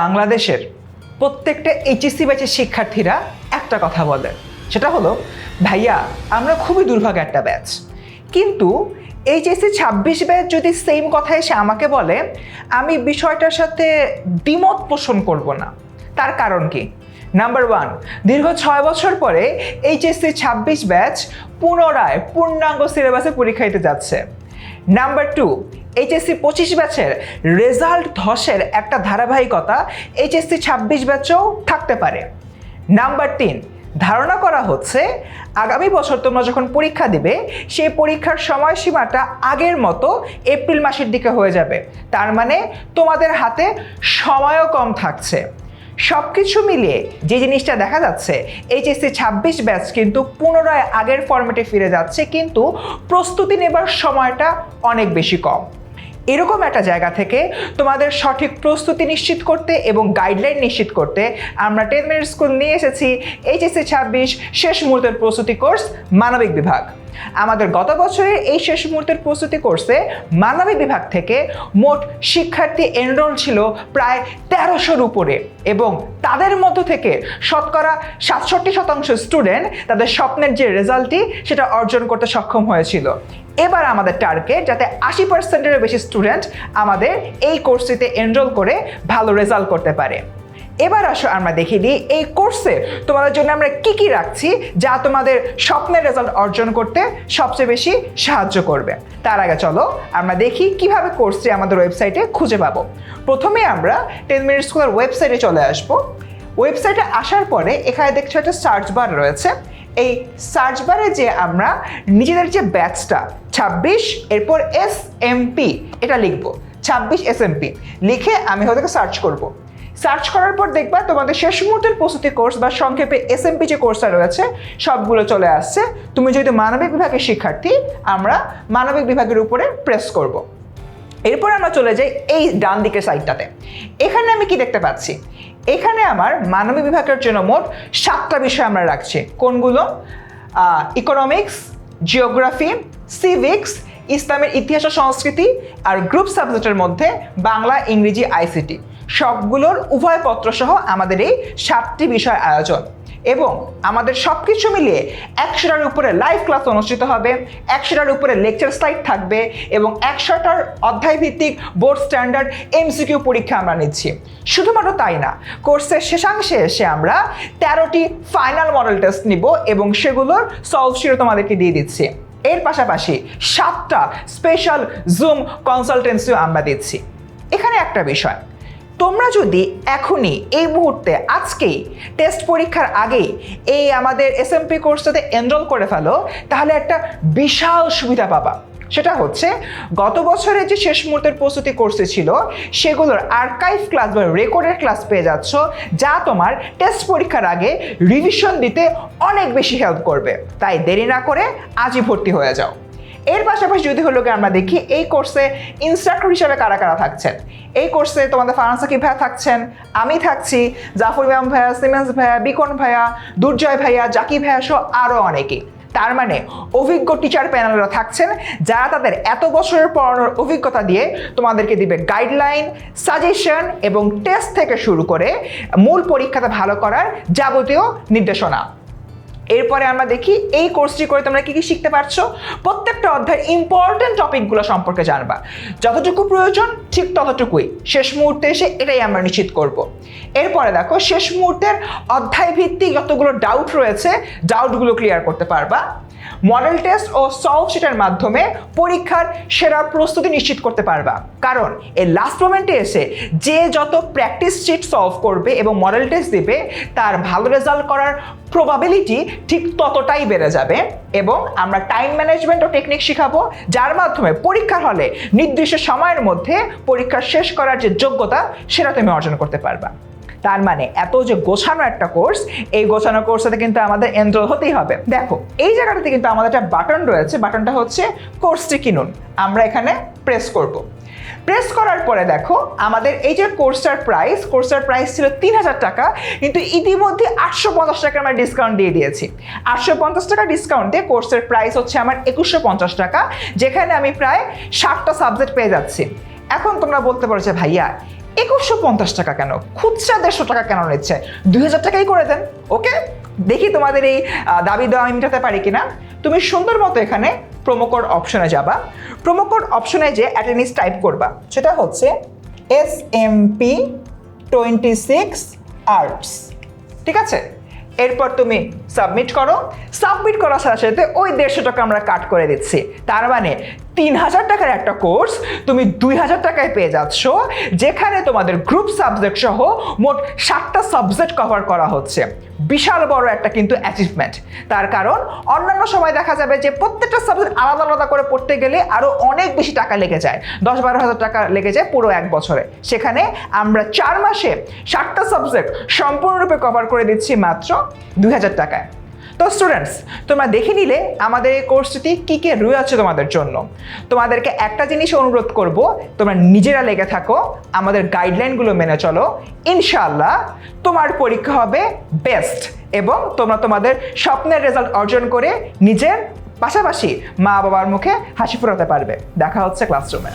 বাংলাদেশের প্রত্যেকটা এইচএসসি ব্যাচের শিক্ষার্থীরা একটা কথা বলে। সেটা হলো, ভাইয়া, আমরা খুবই দুর্ভাগ্য একটা ব্যাচ কিন্তু এইচএসসি ছাব্বিশ ব্যাচ যদি সেম কথা এসে আমাকে বলে, আমি বিষয়টার সাথে দ্বিমত পোষণ করব না। তার কারণ কি? নাম্বার ওয়ান দীর্ঘ ছয় বছর পরে এইচএসসি ছাব্বিশ ব্যাচ পুনরায় পূর্ণাঙ্গ সিলেবাসে পরীক্ষা দিতে যাচ্ছে। নাম্বার টু এইচএসসি পঁচিশ ব্যাচের রেজাল্ট ধসের একটা ধারাবাহিকতা এইচএসসি ছাব্বিশ ব্যাচেও থাকতে পারে। নাম্বার তিন, ধারণা করা হচ্ছে আগামী বছর তোমরা যখন পরীক্ষা দিবে, সেই পরীক্ষার সময়সীমাটা আগের মতো এপ্রিল মাসের দিকে হয়ে যাবে। তার মানে তোমাদের হাতে সময়ও কম থাকছে। সব কিছু মিলিয়ে যে জিনিসটা দেখা যাচ্ছে এইচএসসি ছাব্বিশ ব্যাচ কিন্তু পুনরায় আগের ফর্মেটে ফিরে যাচ্ছে, কিন্তু প্রস্তুতি নেবার সময়টা অনেক বেশি কম। এরকম একটা জায়গা থেকে তোমাদের সঠিক প্রস্তুতি নিশ্চিত করতে এবং গাইডলাইন নিশ্চিত করতে আমরা টেন মিনিট স্কুল নিয়ে এসেছি এইচএসসি ছাব্বিশ শেষ মুহূর্তের প্রস্তুতি কোর্স মানবিক বিভাগ। আমাদের গত বছরের এই শেষ মুহূর্তের প্রস্তুতি কোর্সে মানবিক বিভাগ থেকে মোট শিক্ষার্থী এনরোল ছিল প্রায় তেরোশোর উপরে এবং তাদের মধ্য থেকে শতকরা সাতষট্টি শতাংশ স্টুডেন্ট তাদের স্বপ্নের যে রেজাল্টটি সেটা অর্জন করতে সক্ষম হয়েছিল। এবার আমাদের টার্গেট যাতে আশি পার্সেন্টেরও বেশি স্টুডেন্ট আমাদের এই কোর্সটিতে এনরোল করে ভালো রেজাল্ট করতে পারে। এবার আসো, আমরা দেখে দিই এই কোর্সে তোমাদের জন্য আমরা কি কি রাখছি যা তোমাদের স্বপ্নের রেজাল্ট অর্জন করতে সবচেয়ে বেশি সাহায্য করবে। তার আগে চলো, আমরা দেখি কীভাবে কোর্সটি আমাদের ওয়েবসাইটে খুঁজে পাবো। প্রথমে আমরা টেন মিনিট স্কুলের ওয়েবসাইটে চলে আসব। ওয়েবসাইটে আসার পরে এখানে দেখছ একটা সার্চ বার রয়েছে। এই সার্চ বারে যে আমরা নিজেদের যে ব্যাচটা ছাব্বিশ, এরপর এস এমপি এটা লিখব। ছাব্বিশ এস এমপি লিখে আমি হয়তো সার্চ করব। সার্চ করার পর দেখবা তোমাদের শেষ মুহূর্তের প্রস্তুতি কোর্স বা সংক্ষেপে এসএমপি যে কোর্সটা রয়েছে, সবগুলো চলে আসছে। তুমি যেহেতু মানবিক বিভাগের শিক্ষার্থী, আমরা মানবিক বিভাগের উপরে প্রেস করব। এরপর আমরা চলে যাই এই ডান দিকের সাইডটাতে এখানে আমি কি দেখতে পাচ্ছি? এখানে আমার মানবিক বিভাগের জন্য মোট সাতটা বিষয় আমরা রাখছি। কোনগুলো? ইকোনমিক্স জিওগ্রাফি সিভিক্স ইসলামের ইতিহাস ও সংস্কৃতি, আর গ্রুপ সাবজেক্টের মধ্যে বাংলা, ইংরেজি আইসিটি সবগুলোর উভয় পত্র সহ আমাদের এই সাতটি বিষয় আয়োজন। এবং আমাদের সব কিছু মিলিয়ে একশোটার উপরে লাইভ ক্লাস অনুষ্ঠিত হবে, একশোটার উপরে লেকচার স্লাইড থাকবে এবং একশোটার অধ্যায় ভিত্তিক বোর্ড স্ট্যান্ডার্ড এমসিকিউ পরীক্ষা আমরা নিচ্ছি। শুধুমাত্র তাই না কোর্সের শেষাংশে এসে আমরা তেরোটি ফাইনাল মডেল টেস্ট নিব এবং সেগুলোর সলভ শিরো তোমাদেরকে দিয়ে দিচ্ছি। এর পাশাপাশি সাতটা স্পেশাল জুম কনসালটেন্সিও আমরা দিচ্ছি। এখানে একটা বিষয় তোমরা যদি এখনই এই মুহূর্তে আজকেই টেস্ট পরীক্ষার আগেই এই আমাদের এসএমপি কোর্সটাতে এনরোল করে ফেলো, তাহলে একটা বিশাল সুবিধা পাবা। সেটা হচ্ছে, গত বছরের যে শেষ মুহূর্তের প্রস্তুতি কোর্সে ছিল, সেগুলোর আর্কাইভ ক্লাস বা রেকর্ডের ক্লাস পেয়ে যাচ্ছ, যা তোমার টেস্ট পরীক্ষার আগে রিভিশন দিতে অনেক বেশি হেল্প করবে। তাই দেরি না করে আজই ভর্তি হয়ে যাও। এর পাশাপাশি যদি হলো আমরা দেখি, এই কোর্সে ইনস্ট্রাক্টর হিসেবে কারা কারা থাকছেন? এই কোর্সে তোমাদের ফারান্সাকি ভাইয়া থাকছেন, আমি থাকছি, জাফর ইমাম ভাইয়া, সিমেন্স ভাইয়া, বিকন ভাইয়া, দুর্জয় ভাইয়া জাকি ভাইয়া সহ আরও অনেকেই তার মানে অভিজ্ঞ টিচার প্যানেলরা থাকছেন, যারা তাদের এত বছরের পড়ানোর অভিজ্ঞতা দিয়ে তোমাদেরকে দিবে গাইডলাইন সাজেশন এবং টেস্ট থেকে শুরু করে মূল পরীক্ষাতে ভালো করার যাবতীয় নির্দেশনা। এরপরে আমরা দেখি এই কোর্সটি করে তোমরা কী কী শিখতে পারছ। প্রত্যেকটা অধ্যায়ের ইম্পর্টেন্ট টপিকগুলো সম্পর্কে জানবা। যতটুকু প্রয়োজন, ঠিক ততটুকুই। শেষ মুহূর্তে এসে এটাই আমরা নিশ্চিত করব। এরপরে দেখো, শেষ মুহূর্তের অধ্যায় ভিত্তিক যতগুলো ডাউট রয়েছে ডাউটগুলো ক্লিয়ার করতে পারবা। মডেল টেস্ট ও সলভ শিটের মাধ্যমে পরীক্ষার সেরা প্রস্তুতি নিশ্চিত করতে পারবা। কারণ এই লাস্ট মোমেন্টে এসে যে যত প্র্যাকটিস শিট সলভ করবে এবং মডেল টেস্ট দেবে, তার ভালো রেজাল্ট করার প্রবাবিলিটি ঠিক ততটাই বেড়ে যাবে এবং আমরা টাইম ম্যানেজমেন্ট ও টেকনিক শিখাবো, যার মাধ্যমে পরীক্ষার হলে নির্দিষ্ট সময়ের মধ্যে পরীক্ষা শেষ করার যে যোগ্যতা, সেটা তুমি অর্জন করতে পারবা। তার মানে এত যে গোছানো একটা কোর্স এই গোছানো কোর্সটাতে কিন্তু আমাদের এনরোল হতেই হবে। দেখো, এই জায়গাটাতে কিন্তু আমাদের একটা বাটন রয়েছে বাটনটা হচ্ছে কোর্সটি কিনুন। আমরা এখানে প্রেস করব। প্রেস করার পরে দেখো, আমাদের এই যে কোর্সটার প্রাইস কোর্সটার প্রাইস ছিল তিন হাজার টাকা, কিন্তু ইতিমধ্যে আটশো পঞ্চাশ টাকা আমরা ডিসকাউন্ট দিয়ে দিয়েছি। আটশো পঞ্চাশ টাকা ডিসকাউন্টে কোর্সের প্রাইস হচ্ছে আমার একুশশো পঞ্চাশ টাকা, যেখানে আমি প্রায় ষাটটা সাবজেক্ট পেয়ে যাচ্ছি। এখন তোমরা বলতে পারো যে, ভাইয়া একুশশো পঞ্চাশ টাকা কেন? খুচরা দেড়শো টাকা কেন নিচ্ছে? দুই হাজার টাকাই করে দেন, ওকে? দেখি তোমাদের এই দাবি দেওয়া আমি মেটাতে পারি কিনা। তুমি সুন্দর মতো এখানে প্রোমোকোড অপশনে যাবা। প্রোমোকোড অপশনে যে অ্যাটেনিস টাইপ করবা, সেটা হচ্ছে S M P twenty six arts ঠিক আছে? এরপর তুমি সাবমিট করো। সাবমিট করার সাথে সাথে ওই দেড়শো টাকা আমরা কাট করে দিচ্ছি। তার মানে তিন হাজার টাকার একটা কোর্স তুমি দুই হাজার টাকায় পেয়ে যাচ্ছ, যেখানে তোমাদের গ্রুপ সাবজেক্ট সহ মোট সাতটা সাবজেক্ট কভার করা হচ্ছে। বিশাল বড় একটা কিন্তু অ্যাচিভমেন্ট তার কারণ, অন্যান্য সময় দেখা যাবে যে প্রত্যেকটা সাবজেক্ট আলাদা আলাদা করে পড়তে গেলে আরও অনেক বেশি টাকা লেগে যায়। দশ বারো হাজার টাকা লেগে যায় পুরো এক বছরে। সেখানে আমরা চার মাসে সাতটা সাবজেক্ট সম্পূর্ণরূপে কভার করে দিচ্ছি মাত্র দুই হাজার টাকায়। তো স্টুডেন্টস তোমরা দেখে নিলে আমাদের এই কোর্সটিতে কী কী রয়েছে তোমাদের জন্য। তোমাদেরকে একটা জিনিস অনুরোধ করব, তোমরা নিজেরা লেগে থাকো, আমাদের গাইডলাইনগুলো মেনে চলো। ইনশাআল্লাহ, তোমার পরীক্ষা হবে বেস্ট এবং তোমরা তোমাদের স্বপ্নের রেজাল্ট অর্জন করে নিজের পাশাপাশি মা বাবার মুখে হাসি ফোটাতে পারবে। দেখা হচ্ছে ক্লাসরুমে